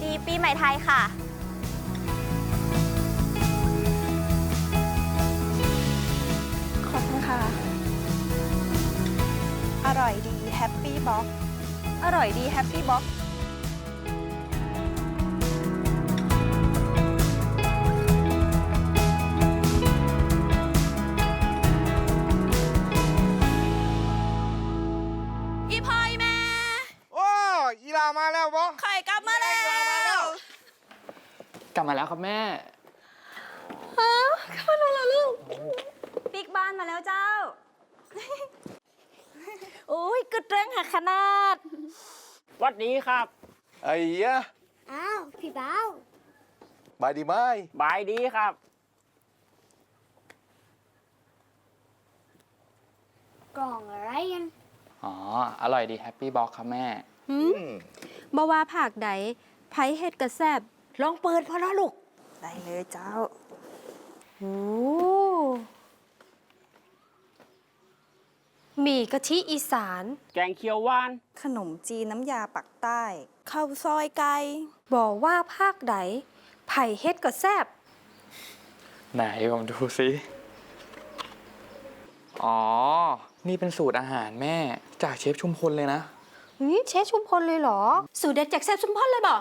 ปีใหม่ไทยค่ะขอบคุณค่ะ อร่อยดีแฮปปี้บ็อกอร่อยดีแฮปปี้บ็อก กลับมาแล้วครับแม่ปิ๊กบ้านมาแล้วเจ้า โอ้ยกระเตรงหักขนาด วัดนี้ครับ ไอ้ยะอ้าว พี่เบ้าบายดีไหมบายดีครับ กล่องอะไรกันอ๋อ อร่อยดีแฮปปี้บ็อกครับแม่อืมบ่ว่าผากใดไผเฮ็ดกระแซบ ลองเปิดพอละลูก ได้เลยเจ้าโอ้หมี่กะทิอีสาน แกงเขียวหวาน ขนมจีนน้ำยาปักใต้ข้าวซอยไก่บอกว่าภาคใดไผเฮ็ดกระแซบไหนผมดูสิ อ๋อ นี่เป็นสูตรอาหารแม่ จากเชฟชุมพลเลยนะ หืมเชฟชุมพลเลยเหรอ สูตรเด็ดจากแซบชุมพลเลยบ่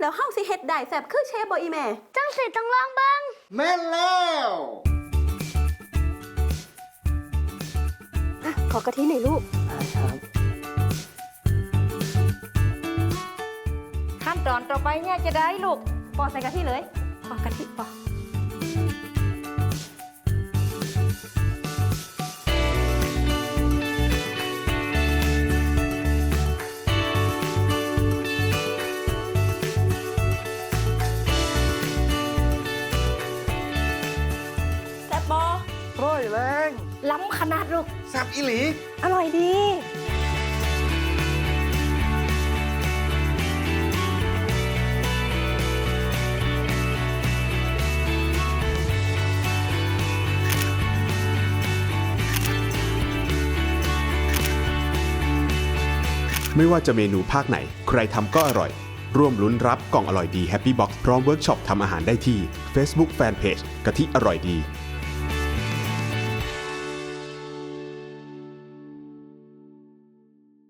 แล้วเฮาสิเฮ็ดได้แซ่บคือเชฟบ่อีแม่ จังสิต้องลองเบิ้งแม่นแล้วขอกะทิหน่อยลูกขั้นตอนต่อไปเนี่ยจะได้ลูกปอใส่กะทิเลยปอกะทิปอ งล้ำขนาดลูก แซ่บอีหลี อร่อยดี ไม่ว่าจะเมนูภาคไหน ใครทำก็อร่อย ร่วมลุ้นรับกล่องอร่อยดี Happy Box พร้อมเวิร์กช็อปทำอาหารได้ที่ Facebook Fanpage กะทิอร่อยดี